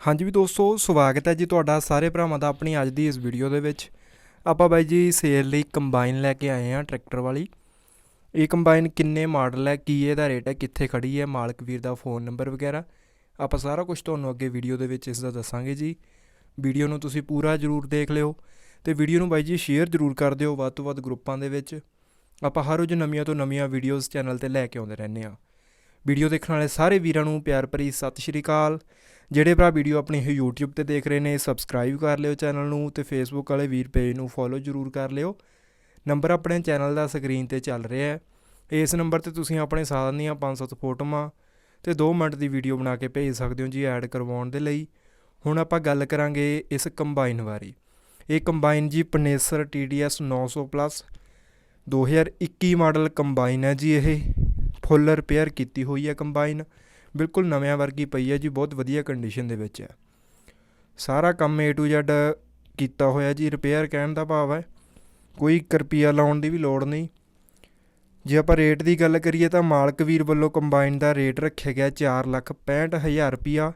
ਹਾਂਜੀ ਵੀ ਦੋਸਤੋ, ਸਵਾਗਤ ਹੈ ਜੀ ਤੁਹਾਡਾ ਸਾਰੇ ਭਰਾਵਾਂ ਦਾ ਆਪਣੀ ਅੱਜ ਦੀ ਇਸ ਵੀਡੀਓ ਦੇ ਵਿੱਚ। ਆਪਾਂ ਬਾਈ ਜੀ ਸੇਲ ਲਈ ਕੰਬਾਈਨ ਲੈ ਕੇ ਆਏ ਹਾਂ ਟਰੈਕਟਰ ਵਾਲੀ। ਇਹ ਕੰਬਾਈਨ ਕਿੰਨੇ ਮਾਡਲ ਹੈ, ਕੀ ਇਹਦਾ ਰੇਟ ਹੈ, ਕਿੱਥੇ ਖੜੀ ਹੈ, ਮਾਲਕ ਵੀਰ ਦਾ ਫੋਨ ਨੰਬਰ ਵਗੈਰਾ। ਆਪਾਂ ਸਾਰਾ ਕੁਝ ਤੁਹਾਨੂੰ ਅੱਗੇ ਵੀਡੀਓ ਦੇ ਵਿੱਚ ਇਸ ਦਾ ਦੱਸਾਂਗੇ ਜੀ। ਵੀਡੀਓ ਨੂੰ ਤੁਸੀਂ ਪੂਰਾ ਜ਼ਰੂਰ ਦੇਖ ਲਿਓ ਤੇ ਵੀਡੀਓ ਨੂੰ ਬਾਈ ਜੀ ਸ਼ੇਅਰ ਜ਼ਰੂਰ ਕਰ ਦਿਓ ਵੱਧ ਤੋਂ ਵੱਧ ਗਰੁੱਪਾਂ ਦੇ ਵਿੱਚ। ਆਪਾਂ ਹਰ ਰੋਜ਼ ਨਵੀਆਂ ਤੋਂ ਨਵੀਆਂ ਵੀਡੀਓਜ਼ ਚੈਨਲ ਤੇ ਲੈ ਕੇ ਆਉਂਦੇ ਰਹਿੰਦੇ ਹਾਂ। ਵੀਡੀਓ ਦੇਖਣ ਵਾਲੇ ਸਾਰੇ ਵੀਰਾਂ ਨੂੰ ਪਿਆਰ ਭਰੀ ਸਤਿ ਸ਼੍ਰੀ ਅਕਾਲ। ਜਿਹੜੇ ਭਰਾ ਵੀਡੀਓ ਆਪਣੀ ਇਹ YouTube ਤੇ ਦੇਖ ਰਹੇ ਨੇ ਸਬਸਕ੍ਰਾਈਬ ਕਰ ਲਿਓ ਚੈਨਲ ਨੂੰ ਤੇ Facebook ਵਾਲੇ ਵੀਰ ਪੇਜ ਨੂੰ ਫੋਲੋ ਜ਼ਰੂਰ ਕਰ ਲਿਓ। ਨੰਬਰ ਆਪਣੇ ਚੈਨਲ ਦਾ ਸਕਰੀਨ ਤੇ ਚੱਲ ਰਿਹਾ ਹੈ। ਇਸ ਨੰਬਰ ਤੇ ਤੁਸੀਂ ਆਪਣੇ ਸਾਧਨ ਦੀਆਂ 500 ਫੋਟੋਆਂ ਤੇ 2 ਮਿੰਟ ਦੀ ਵੀਡੀਓ ਬਣਾ ਕੇ ਭੇਜ ਸਕਦੇ ਹੋ ਜੀ ਐਡ ਕਰਵਾਉਣ ਦੇ ਲਈ। ਹੁਣ ਆਪਾਂ ਗੱਲ ਕਰਾਂਗੇ ਇਸ ਕੰਬਾਈਨ ਬਾਰੇ। ਇਹ ਕੰਬਾਈਨ ਜੀ Panesar TDS 900 plus 2021 model combine ਹੈ ਜੀ ਇਹ। ਫੁੱਲ ਰਿਪੇਅਰ ਕੀਤੀ ਹੋਈ ਹੈ ਕੰਬਾਈਨ ਬਿਲਕੁਲ ਨਵਿਆਂ ਵਰਗੀ ਪਈ ਹੈ ਜੀ, ਬਹੁਤ ਵਧੀਆ ਕੰਡੀਸ਼ਨ ਦੇ ਵਿੱਚ ਹੈ। ਸਾਰਾ ਕੰਮ A to Z ਕੀਤਾ ਹੋਇਆ ਜੀ ਰਿਪੇਅਰ ਕਹਿਣ ਦਾ ਭਾਵ ਹੈ। ਕੋਈ ਇੱਕ ਰੁਪਿਆ ਲਾਉਣ ਦੀ ਵੀ ਲੋੜ ਨਹੀਂ। ਜੇ ਆਪਾਂ ਰੇਟ ਦੀ ਗੱਲ ਕਰੀਏ ਤਾਂ ਮਾਲਕ ਵੀਰ ਵੱਲੋਂ ਕੰਬਾਈਨ ਦਾ ਰੇਟ ਰੱਖਿਆ ਗਿਆ 465000 ਰੁਪਿਆ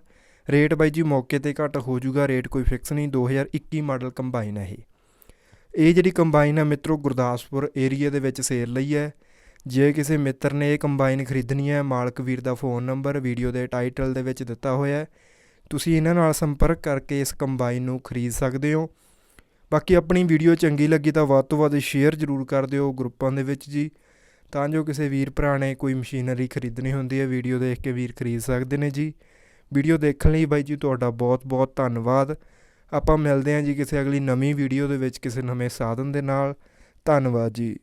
ਰੇਟ ਬਾਈ ਜੀ ਮੌਕੇ ਤੇ ਘੱਟ ਹੋ ਜਾਊਗਾ ਰੇਟ ਕੋਈ ਫਿਕਸ ਨਹੀਂ 2021 ਮਾਡਲ ਕੰਬਾਈਨ ਹੈ ਇਹ। ਇਹ ਜਿਹੜੀ ਕੰਬਾਈਨ ਹੈ ਮਿੱਤਰੋ ਗੁਰਦਾਸਪੁਰ ਏਰੀਆ ਦੇ ਵਿੱਚ ਸੇਲ ਲਈ ਹੈ। ਜੇ ਕਿਸੇ ਮਿੱਤਰ ਨੇ ਇਹ ਕੰਬਾਈਨ ਖਰੀਦਣੀ ਹੈ, ਮਾਲਕ ਵੀਰ ਦਾ ਫੋਨ ਨੰਬਰ, ਵੀਡੀਓ ਦੇ ਟਾਈਟਲ ਦੇ ਵਿੱਚ ਦਿੱਤਾ ਹੋਇਆ ਹੈ। ਤੁਸੀਂ ਇਹਨਾਂ ਨਾਲ ਸੰਪਰਕ ਕਰਕੇ ਇਸ ਕੰਬਾਈਨ ਨੂੰ ਖਰੀਦ ਸਕਦੇ ਹੋ। ਬਾਕੀ ਆਪਣੀ ਵੀਡੀਓ ਚੰਗੀ ਲੱਗੀ ਤਾਂ ਵੱਧ ਤੋਂ ਵੱਧ ਸ਼ੇਅਰ ਜ਼ਰੂਰ ਕਰ ਦਿਓ ਗਰੁੱਪਾਂ ਦੇ ਵਿੱਚ ਜੀ। ਤਾਂ ਜੋ ਕਿਸੇ ਵੀਰ ਭਰਾ ਨੇ ਕੋਈ ਮਸ਼ੀਨਰੀ ਖਰੀਦਣੀ ਹੁੰਦੀ ਹੈ, ਵੀਡੀਓ ਦੇਖ ਕੇ ਵੀਰ ਖਰੀਦ ਸਕਦੇ ਨੇ ਜੀ। ਵੀਡੀਓ ਦੇਖਣ ਲਈ ਬਾਈ ਜੀ ਤੁਹਾਡਾ ਬਹੁਤ ਬਹੁਤ ਧੰਨਵਾਦ। ਆਪਾਂ ਮਿਲਦੇ ਹਾਂ ਜੀ ਕਿਸੇ ਅਗਲੀ ਨਵੀਂ ਵੀਡੀਓ ਦੇ ਵਿੱਚ ਕਿਸੇ ਨਵੇਂ ਸਾਧਨ ਦੇ ਨਾਲ। ਧੰਨਵਾਦ ਜੀ।